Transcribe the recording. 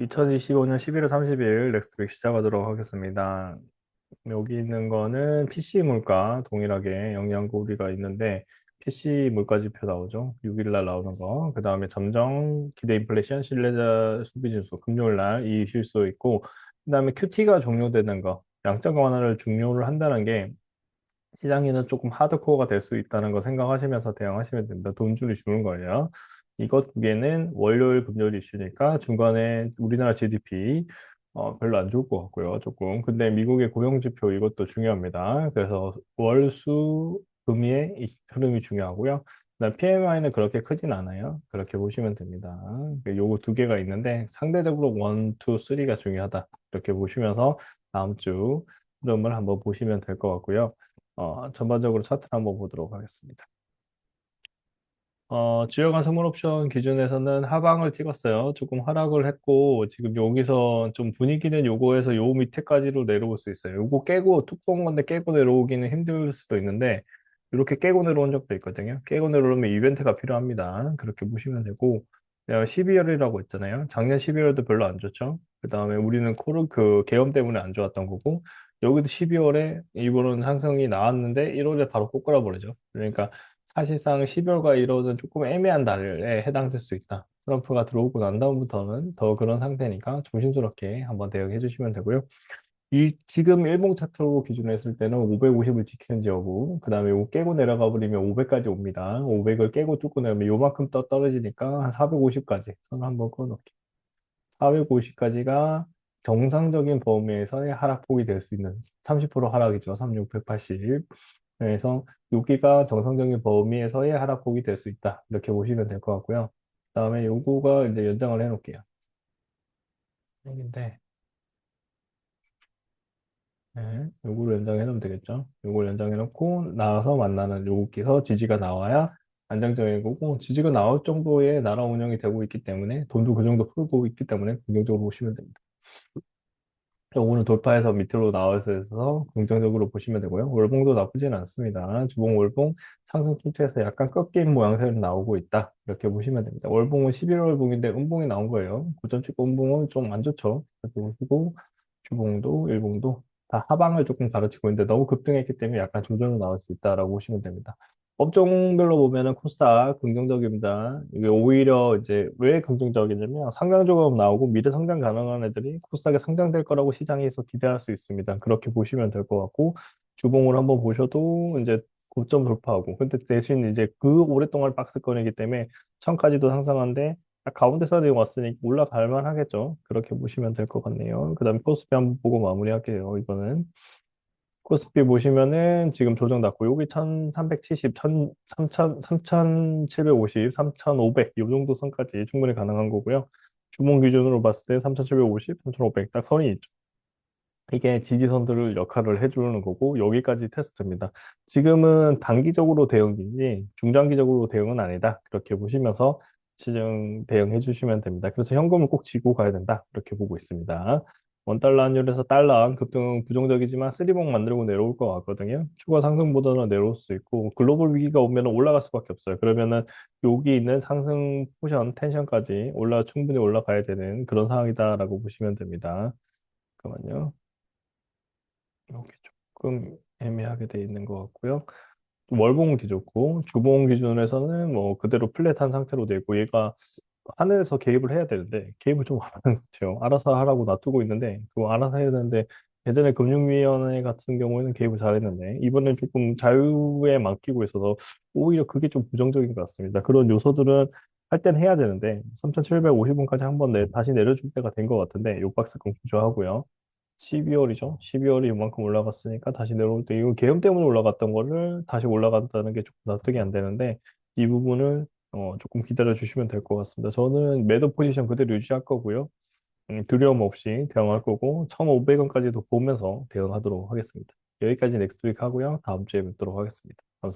2025년 11월 30일 넥스트빅 시작하도록 하겠습니다. 여기 있는 거는 PC 물가 동일하게 영양고리가 있는데 PC 물가 지표 나오죠. 6일 날 나오는 거. 그 다음에 점정 기대 인플레이션 신뢰자 소비 지수 금요일 날 이 실수 있고 그 다음에 QT가 종료되는 거. 양적 완화를 종료를 한다는 게 시장에는 조금 하드코어가 될 수 있다는 거 생각하시면서 대응하시면 됩니다. 돈줄이 주는 거예요. 이것 두 개는 월요일, 금요일 이슈니까 중간에 우리나라 GDP 어, 별로 안 좋을 것 같고요. 조금. 근데 미국의 고용지표 이것도 중요합니다. 그래서 월, 수, 금의 이 흐름이 중요하고요. 그다음 PMI는 그렇게 크진 않아요. 그렇게 보시면 됩니다. 요거 두 개가 있는데 상대적으로 원, 투, 쓰리가 중요하다. 이렇게 보시면서 다음 주 흐름을 한번 보시면 될 것 같고요. 어, 전반적으로 차트를 한번 보도록 하겠습니다. 어, 주요간 선물 옵션 기준에서는 하방을 찍었어요. 조금 하락을 했고, 지금 여기서 좀 분위기는 요거에서 요 밑에까지로 내려올 수 있어요. 요거 깨고, 두꺼운 건데 깨고 내려오기는 힘들 수도 있는데, 이렇게 깨고 내려온 적도 있거든요. 깨고 내려오면 이벤트가 필요합니다. 그렇게 보시면 되고, 내가 12월이라고 했잖아요. 작년 12월도 별로 안 좋죠. 그 다음에 우리는 코르 그 계엄 때문에 안 좋았던 거고, 여기도 12월에 일본은 상승이 나왔는데 1월에 바로 꼬꾸라 버리죠. 그러니까 사실상 12월과 1월은 조금 애매한 달에 해당될 수 있다. 트럼프가 들어오고 난 다음부터는 더 그런 상태니까 조심스럽게 한번 대응해 주시면 되고요. 이 지금 일봉 차트로 기준으로 했을 때는 550을 지키는지 여부, 그 다음에 깨고 내려가 버리면 500까지 옵니다. 500을 깨고 뚫고 내면 요만큼 떠 떨어지니까 한 450까지 선 한번 끊어놓기. 450까지가 정상적인 범위에서의 하락폭이 될 수 있는 30% 하락이죠. 3680. 그래서 여기가 정상적인 범위에서의 하락폭이 될 수 있다. 이렇게 보시면 될 것 같고요. 그 다음에 요거가 이제 연장을 해 놓을게요. 여기인데, 네, 요거를 연장해 놓으면 되겠죠. 요걸 연장해 놓고 나와서 만나는 요기서 지지가 나와야 안정적인 거고 지지가 나올 정도의 나라 운영이 되고 있기 때문에 돈도 그 정도 풀고 있기 때문에 긍정적으로 보시면 됩니다. 오늘 돌파해서 밑으로 나와서 긍정적으로 보시면 되고요. 월봉도 나쁘진 않습니다. 주봉 월봉 상승 추세에서 약간 꺾인 모양새로 나오고 있다. 이렇게 보시면 됩니다. 월봉은 11월 월봉인데 음봉이 나온 거예요. 고점 찍고 음봉은 좀 안 좋죠. 보시고 주봉도 일봉도 다 하방을 조금 가르치고 있는데 너무 급등했기 때문에 약간 조정이 나올 수 있다라고 보시면 됩니다. 업종별로 보면은 코스닥 긍정적입니다. 이게 오히려 이제 왜 긍정적이냐면 상장 조각 나오고 미래 성장 가능한 애들이 코스닥에 상장될 거라고 시장에서 기대할 수 있습니다. 그렇게 보시면 될 것 같고 주봉을 한번 보셔도 이제 고점 돌파하고 근데 대신 이제 그 오랫동안 박스권이기 때문에 천까지도 상승한데 딱 가운데서 왔으니 올라갈 만 하겠죠. 그렇게 보시면 될 것 같네요. 그 다음에 코스피 한번 보고 마무리할게요. 이거는 코스피 보시면은 지금 조정 났고 여기 1370, 1000, 3000, 3750, 3500 이 정도 선까지 충분히 가능한 거고요. 주봉 기준으로 봤을 때 3750, 3500 딱 선이 있죠. 이게 지지선들을 역할을 해주는 거고 여기까지 테스트입니다. 지금은 단기적으로 대응이지 중장기적으로 대응은 아니다. 그렇게 보시면서 시정 대응해 주시면 됩니다. 그래서 현금을 꼭 쥐고 가야 된다. 이렇게 보고 있습니다. 원달러 환율에서 달러 안 급등 부정적이지만 쓰리봉 만들고 내려올 것 같거든요. 추가 상승보다는 내려올 수 있고 글로벌 위기가 오면 올라갈 수밖에 없어요. 그러면은 여기 있는 상승 포션 텐션까지 올라 충분히 올라가야 되는 그런 상황이다라고 보시면 됩니다. 잠깐만요. 여기 조금 애매하게 돼 있는 것 같고요. 월봉 기좋고 주봉 기준에서는 뭐 그대로 플랫한 상태로 되고 얘가 하늘에서 개입을 해야 되는데 개입을 좀 안 하는 것 같아요. 알아서 하라고 놔두고 있는데 그거 알아서 해야 되는데 예전에 금융위원회 같은 경우에는 개입을 잘했는데 이번엔 조금 자유에 맡기고 있어서 오히려 그게 좀 부정적인 것 같습니다. 그런 요소들은 할땐 해야 되는데 3,750원까지 한 번 내, 다시 내려줄 때가 된 것 같은데 요 박스권 구조하고요. 12월이죠. 12월이 이만큼 올라갔으니까 다시 내려올 때 이거 계엄 때문에 올라갔던 거를 다시 올라간다는 게 조금 납득이 안 되는데 이 부분을 어, 조금 기다려 주시면 될 것 같습니다. 저는 매도 포지션 그대로 유지할 거고요. 음, 두려움 없이 대응할 거고 1,500원까지도 보면서 대응하도록 하겠습니다. 여기까지 넥스트 윅 하고요. 다음 주에 뵙도록 하겠습니다.